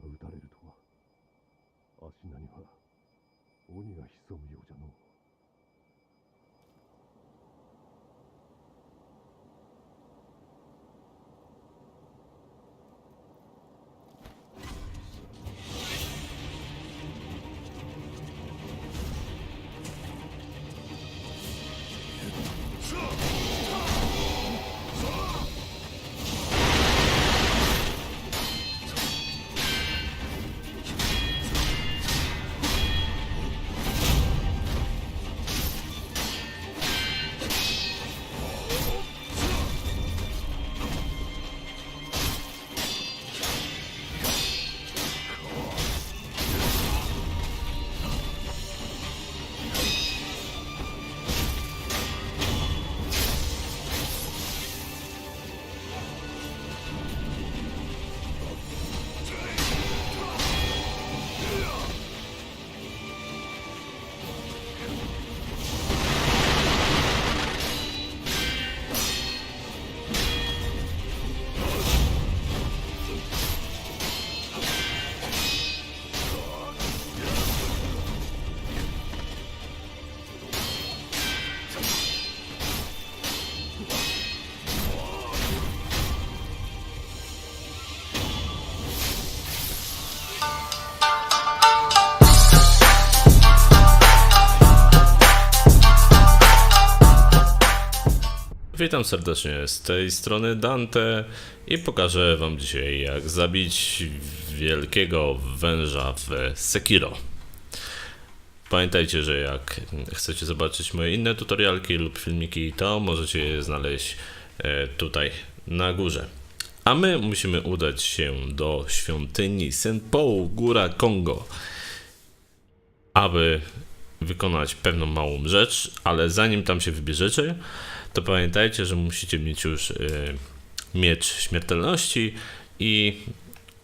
が撃たれるとは。足名には鬼が潜むよ Witam serdecznie z tej strony Dante i pokażę wam dzisiaj jak zabić wielkiego węża w Sekiro. Pamiętajcie, że jak chcecie zobaczyć moje inne tutorialki lub filmiki, to możecie je znaleźć e, tutaj na górze. A my musimy udać się do świątyni Senpou Góra Kongo, aby wykonać pewną małą rzecz, ale zanim tam się wybierzecie, to pamiętajcie, że musicie mieć już y, miecz śmiertelności i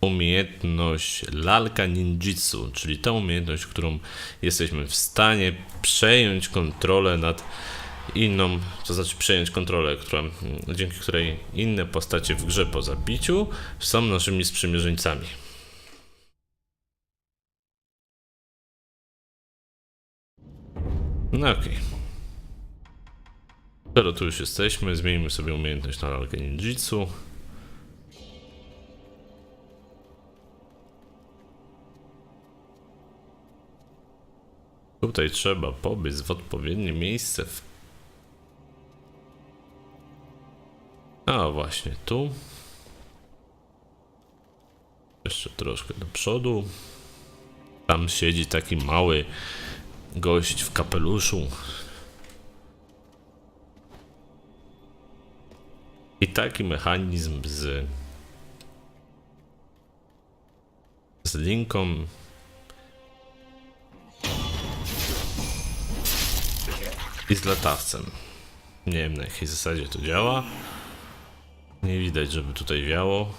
umiejętność lalka ninjitsu, czyli tą umiejętność, którą jesteśmy w stanie przejąć kontrolę nad inną, to znaczy przejąć kontrolę, która, dzięki której inne postacie w grze po zabiciu są naszymi sprzymierzeńcami. No okej. Skoro tu już jesteśmy, zmienimy sobie umiejętność na lalkę ninjitsu. Tutaj trzeba pobyć w odpowiednie miejsce. W... A właśnie tu. Jeszcze troszkę do przodu. Tam siedzi taki mały gość w kapeluszu. I taki mechanizm z z linką i z latawcem. Nie wiem na jakiej zasadzie to działa. Nie widać, żeby tutaj wiało.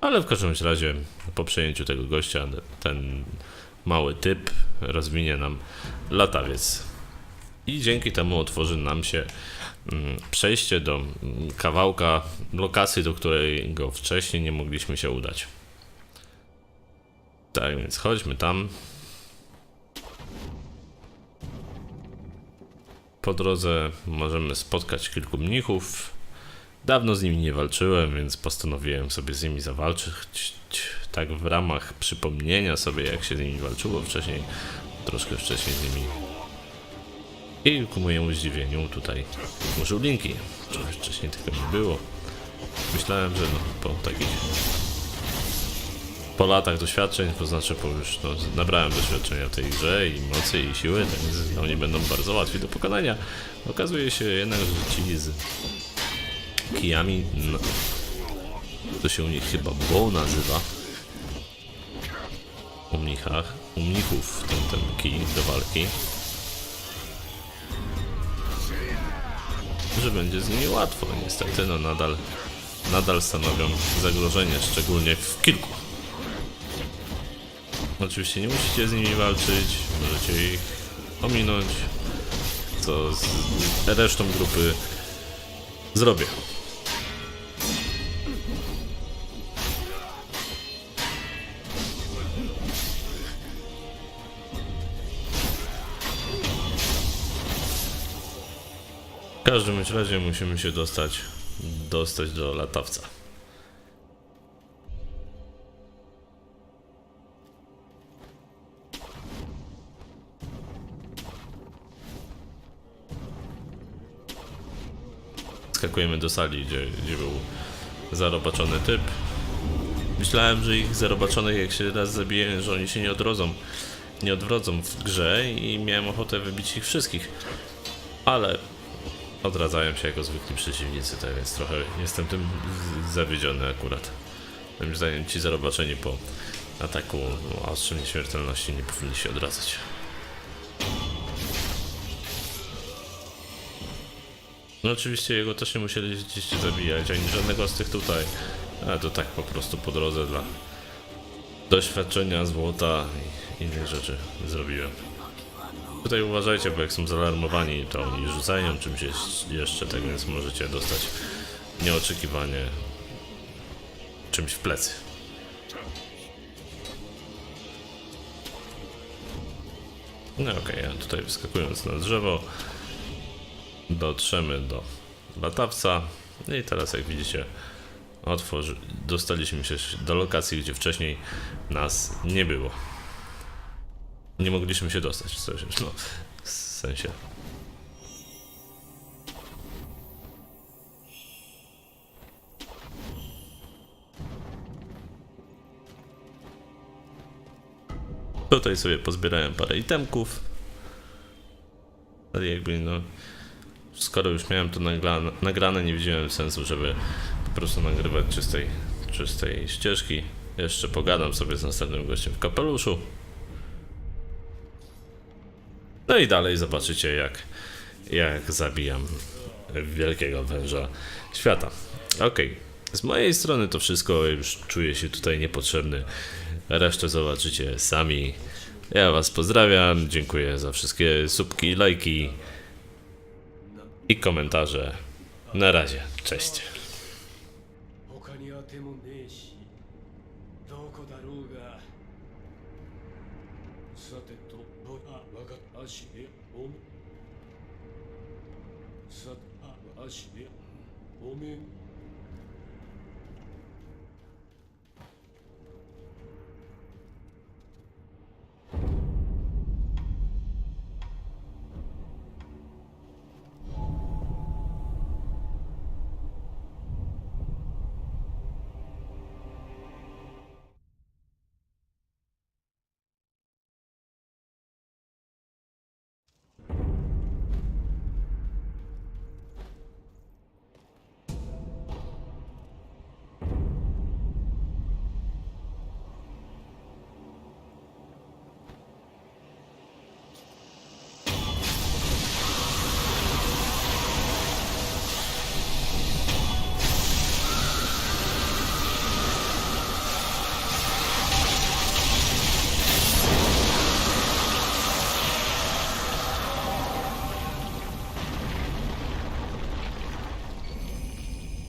Ale w każdym razie po przejęciu tego gościa ten mały typ rozwinie nam latawiec. I dzięki temu otworzy nam się mm, przejście do mm, kawałka lokacji, do którego wcześniej nie mogliśmy się udać. Tak więc chodźmy tam. Po drodze możemy spotkać kilku mnichów. Dawno z nimi nie walczyłem, więc postanowiłem sobie z nimi zawalczyć. Tak w ramach przypomnienia sobie, jak się z nimi walczyło wcześniej, troszkę wcześniej z nimi i ku mojemu zdziwieniu tutaj użył linki. Czegoś wcześniej tego nie było. Myślałem, że no, po takich po latach doświadczeń, to znaczy po już no, nabrałem doświadczenia w tej grze i mocy i siły, więc oni będą bardzo łatwi do pokonania. Okazuje się jednak, że ci z kijami, no, to się u nich chyba bo nazywa. U mnichach, u mnichów ten, ten kij do walki. że będzie z nimi łatwo. Niestety, no nadal, nadal stanowią zagrożenie, szczególnie w kilku. Oczywiście nie musicie z nimi walczyć, możecie ich ominąć, co z resztą grupy zrobię. W każdym razie musimy się dostać, dostać do latawca. Skakujemy do sali, gdzie, gdzie był zarobaczony typ. Myślałem, że ich zarobaczonych jak się raz zabiję, że oni się nie odrodzą, nie odwrodzą w grze i miałem ochotę wybić ich wszystkich. Ale odradzają się jako zwykli przeciwnicy, tak więc trochę jestem tym zawiedziony akurat. Moim zdaniem ci zarobaczeni po ataku ostrzem nieśmiertelności nie powinni się odradzać. No oczywiście jego też nie musieliście zabijać, ani żadnego z tych tutaj. Ale to tak po prostu po drodze dla doświadczenia, złota i innych rzeczy zrobiłem. Tutaj uważajcie, bo jak są zaalarmowani, to oni rzucają czymś jeszcze, tak więc możecie dostać nieoczekiwanie czymś w plecy. No okej, a tutaj wyskakując na drzewo, dotrzemy do latawca. No i teraz jak widzicie, otworzy, dostaliśmy się do lokacji, gdzie wcześniej nas nie było. Nie mogliśmy się dostać, w sensie, no, w sensie. Tutaj sobie pozbierałem parę itemków. Ale jakby no, skoro już miałem to nagrane, nagrane, nie widziałem sensu, żeby po prostu nagrywać czystej, czystej ścieżki. Jeszcze pogadam sobie z następnym gościem w kapeluszu. No i dalej zobaczycie, jak, jak zabijam wielkiego węża świata. Okej, z mojej strony to wszystko. Już czuję się tutaj niepotrzebny. Resztę zobaczycie sami. Ja Was pozdrawiam. Dziękuję za wszystkie subki, lajki i komentarze. Na razie. Cześć. 他に当てもねえしどこだろうが さてとぼあわかった。足でおめさあ。足でおめ